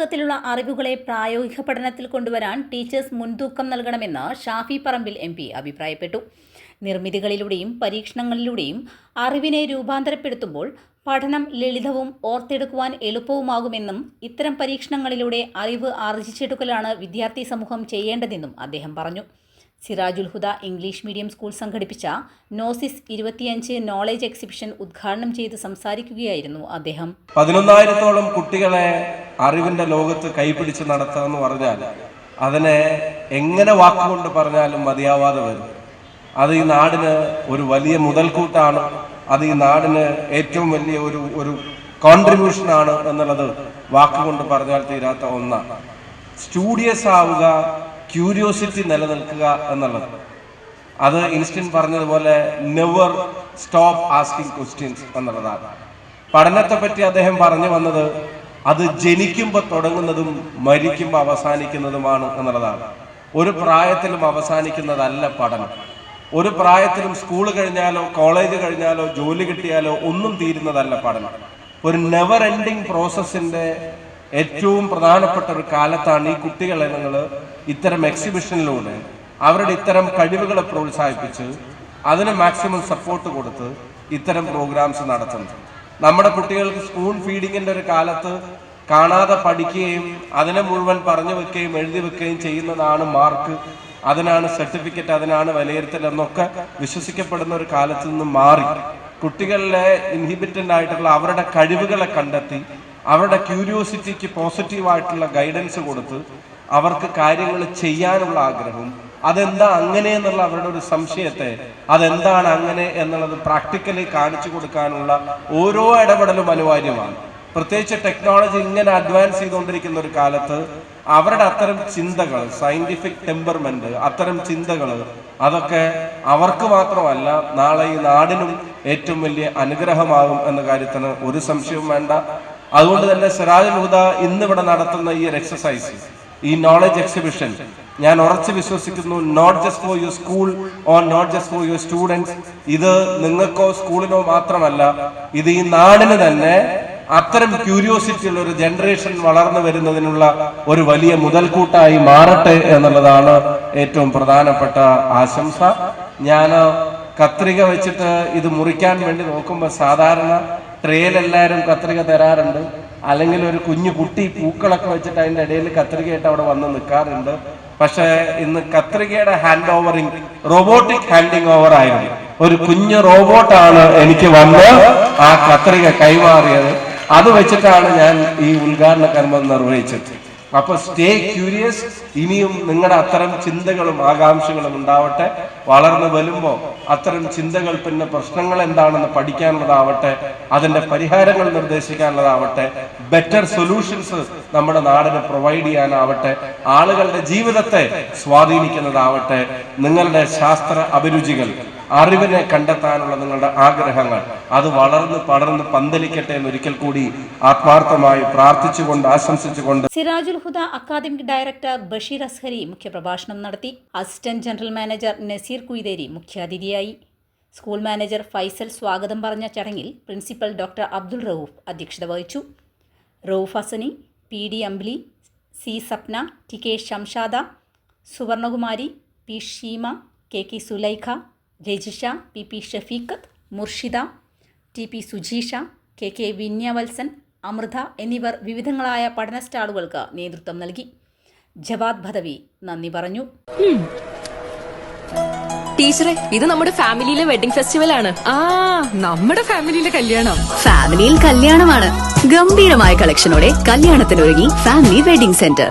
പാഠപുസ്തകത്തിലുള്ള അറിവുകളെ പ്രായോഗിക പഠനത്തിൽ കൊണ്ടുവരാൻ ടീച്ചേഴ്സ് മുൻതൂക്കം നൽകണമെന്ന് ഷാഫി പറമ്പിൽ എം അഭിപ്രായപ്പെട്ടു. നിർമ്മിതികളിലൂടെയും പരീക്ഷണങ്ങളിലൂടെയും അറിവിനെ രൂപാന്തരപ്പെടുത്തുമ്പോൾ പഠനം ലളിതവും ഓർത്തെടുക്കുവാൻ എളുപ്പവുമാകുമെന്നും ഇത്തരം പരീക്ഷണങ്ങളിലൂടെ അറിവ് ആർജിച്ചെടുക്കലാണ് വിദ്യാർത്ഥി സമൂഹം ചെയ്യേണ്ടതെന്നും അദ്ദേഹം പറഞ്ഞു. Sirajul Huda English medium school സംഘടിപ്പിച്ച നോസിസ് ഇരുപത്തിയഞ്ച് നോളേജ് എക്സിബിഷൻ ഉദ്ഘാടനം ചെയ്ത് സംസാരിക്കുകയായിരുന്നു അദ്ദേഹം. പതിനൊന്നായിരത്തോളം കുട്ടികളെ അറിവിന്റെ ലോകത്ത് കൈപിടിച്ച് നടത്തുക എന്ന് പറഞ്ഞാൽ അതിനെ എങ്ങനെ വാക്കുകൊണ്ട് പറഞ്ഞാലും മതിയാവാതെ വരും. അത് ഈ നാടിന് ഒരു വലിയ മുതൽക്കൂട്ടാണ്. അത് ഈ നാടിന് ഏറ്റവും വലിയ ഒരു ഒരു കോൺട്രിബ്യൂഷൻ ആണ് എന്നുള്ളത് വാക്കുകൊണ്ട് പറഞ്ഞാൽ തീരാത്ത ഒന്നാണ്. സ്റ്റുഡിയസ് ആവുക ക്യൂരിയോസിറ്റി നിലനിൽക്കുക എന്നുള്ളത്. അത് ഇൻസ്റ്റൻ പറഞ്ഞതുപോലെ നെവർ സ്റ്റോപ്പ് ആസ്കിങ് ക്വസ്റ്റ്യൻസ് എന്നുള്ളതാണ്. പഠനത്തെ പറ്റി അദ്ദേഹം പറഞ്ഞു വന്നത് അത് ജനിക്കുമ്പോൾ തുടങ്ങുന്നതും മരിക്കുമ്പോൾ അവസാനിക്കുന്നതുമാണ് എന്നുള്ളതാണ്. ഒരു പ്രായത്തിലും അവസാനിക്കുന്നതല്ല പഠനം. ഒരു പ്രായത്തിലും സ്കൂൾ കഴിഞ്ഞാലോ കോളേജ് കഴിഞ്ഞാലോ ജോലി കിട്ടിയാലോ ഒന്നും തീരുന്നതല്ല പഠനം. ഒരു നെവർ എൻഡിങ് പ്രോസസ്സിന്റെ ഏറ്റവും പ്രധാനപ്പെട്ട ഒരു കാലത്താണ് ഈ കുട്ടികളെ നിങ്ങൾ ഇത്തരം എക്സിബിഷനിലൂടെ അവരുടെ ഇത്തരം കഴിവുകളെ പ്രോത്സാഹിപ്പിച്ച് അതിന് മാക്സിമം സപ്പോർട്ട് കൊടുത്ത് ഇത്തരം പ്രോഗ്രാംസ് നടത്തുന്നത് നമ്മുടെ കുട്ടികൾക്ക് സ്പൂൺ ഫീഡിങ്ങിന്റെ ഒരു കാലത്ത് കാണാതെ പഠിക്കുകയും അതിനെ മുഴുവൻ പറഞ്ഞു വെക്കുകയും എഴുതി വെക്കുകയും ചെയ്യുന്നതാണ് മാർക്ക് അതിനാണ് സർട്ടിഫിക്കറ്റ് അതിനാണ് വിലയിരുത്തൽ എന്നൊക്കെ വിശ്വസിക്കപ്പെടുന്ന ഒരു കാലത്ത് നിന്ന് മാറി. കുട്ടികളിലെ ഇൻഹിബിറ്റന്റ് ആയിട്ടുള്ള അവരുടെ കഴിവുകളെ കണ്ടെത്തി അവരുടെ ക്യൂരിയോസിറ്റിക്ക് പോസിറ്റീവായിട്ടുള്ള ഗൈഡൻസ് കൊടുത്ത് അവർക്ക് കാര്യങ്ങൾ ചെയ്യാനുള്ള ആഗ്രഹം അതെന്താ അങ്ങനെ എന്നുള്ള അവരുടെ ഒരു സംശയത്തെ അതെന്താണ് അങ്ങനെ എന്നുള്ളത് പ്രാക്ടിക്കലി കാണിച്ചു കൊടുക്കാനുള്ള ഓരോ ഇടപെടലും അനിവാര്യമാണ്. പ്രത്യേകിച്ച് ടെക്നോളജി ഇങ്ങനെ അഡ്വാൻസ് ചെയ്തുകൊണ്ടിരിക്കുന്ന ഒരു കാലത്ത് അവരുടെ അത്തരം ചിന്തകൾ സയന്റിഫിക് ടെമ്പർമെന്റ് അത്തരം ചിന്തകൾ അതൊക്കെ അവർക്ക് മാത്രമല്ല നാളെ ഈ നാടിനും ഏറ്റവും വലിയ അനുഗ്രഹമാകും എന്ന കാര്യത്തിന് ഒരു സംശയവും വേണ്ട. അതുകൊണ്ട് തന്നെ സിറാജുൽ ഹുദ ഇന്നിവിടെ നടത്തുന്ന ഈ ഒരു എക്സസൈസ് ഈ നോളജ് എക്സിബിഷൻ ഞാൻ ഉറച്ചു വിശ്വസിക്കുന്നു not just for your school or not just for your students ഇത് നിങ്ങൾക്കോ സ്കൂളിനോ മാത്രമല്ല ഇത് ഈ നാടിന് തന്നെ അത്തരം ക്യൂരിയോസിറ്റി ഉള്ള ഒരു ജനറേഷൻ വളർന്നു വരുന്നതിനുള്ള ഒരു വലിയ മുതൽക്കൂട്ടായി മാറട്ടെ എന്നുള്ളതാണ് ഏറ്റവും പ്രധാനപ്പെട്ട ആശംസ. ഞാൻ കത്രിക വെച്ചിട്ട് ഇത് മുറിക്കാൻ വേണ്ടി നോക്കുമ്പോൾ സാധാരണ ട്രേയിൽ എല്ലാവരും കത്രിക തരാറുണ്ട്. അല്ലെങ്കിൽ ഒരു കുഞ്ഞു കുട്ടി പൂക്കളൊക്കെ വെച്ചിട്ട് അതിന്റെ ഇടയിൽ കത്രികയായിട്ട് അവിടെ വന്ന് നിൽക്കാറുണ്ട്. പക്ഷേ ഇന്ന് കത്രികയുടെ hand overing robotic handing over ആയിരുന്നു. ഒരു കുഞ്ഞു റോബോട്ടാണ് എനിക്ക് വന്ന് ആ കത്രിക കൈമാറിയത്. അത് വെച്ചിട്ടാണ് ഞാൻ ഈ ഉദ്ഘാടന കർമ്മം നിർവഹിച്ചത്. അപ്പൊ സ്റ്റേ ക്യൂരിയസ് ഇനിയും നിങ്ങളുടെ അത്തരം ചിന്തകളും ആകാംക്ഷകളും ഉണ്ടാവട്ടെ. വളർന്നു വരുമ്പോൾ അത്തരം ചിന്തകൾ പിന്നെ പ്രശ്നങ്ങൾ എന്താണെന്ന് പഠിക്കാനുള്ളതാവട്ടെ. അതിന്റെ പരിഹാരങ്ങൾ നിർദ്ദേശിക്കാനുള്ളതാവട്ടെ. ബെറ്റർ സൊല്യൂഷൻസ് നമ്മുടെ നാടിന് പ്രൊവൈഡ് ചെയ്യാനാവട്ടെ. ആളുകളുടെ ജീവിതത്തെ സ്വാധീനിക്കുന്നതാവട്ടെ. നിങ്ങളുടെ ശാസ്ത്ര അഭിരുചികൾ അറിവിനെ കണ്ടെത്താനുള്ള നിങ്ങളുടെ ആഗ്രഹങ്ങൾ. അത് വളർന്ന് പടർന്ന് പന്തലിക്കട്ടെ എന്ന് ഒരിക്കൽ കൂടി ആത്മാർത്ഥമായി പ്രാർത്ഥിച്ചുകൊണ്ട് ആശംസിച്ചുകൊണ്ട്. സിറാജുൽ ഹുദ അക്കാദമിക് ഡയറക്ടർ ബഷീർ അസ്ഹരി മുഖ്യപ്രഭാഷണം നടത്തി. Assistant general manager Naseer Kuytheri മുഖ്യാതിഥിയായി. സ്കൂൾ മാനേജർ ഫൈസൽ സ്വാഗതം പറഞ്ഞ ചടങ്ങിൽ പ്രിൻസിപ്പൽ ഡോക്ടർ അബ്ദുൾ റൌഫ് അധ്യക്ഷത വഹിച്ചു. Rauf Hasani P D Ambili C Sapna T K Shamshada Suvarnakumari P Sheema K K Sulaikha Rajisha P P Shafeekhath Murshida T P Sujeesha K K Vinyavalsan Amritha എന്നിവർ വിവിധങ്ങളായ പഠന സ്റ്റാളുകൾക്ക് നേതൃത്വം നൽകി. ജവാദ് ഭദവി നന്ദി പറഞ്ഞു. ടീച്ചറെ ഇത് നമ്മുടെ ഫാമിലിയിലെ വെഡിംഗ് ഫെസ്റ്റിവൽ ആണ് ആ നമ്മുടെ ഫാമിലിയിലെ കല്യാണം. ഫാമിലിയിൽ കല്യാണമാണ്. ഗംഭീരമായ കളക്ഷനോടെ കല്യാണത്തിനൊരുങ്ങി ഫാമിലി വെഡിംഗ് സെന്റർ.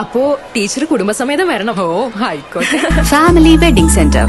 അപ്പോ ടീച്ചർ കുടുംബസമേതം വരണം? ഓ ആയിക്കോട്ടെ. Family wedding centre.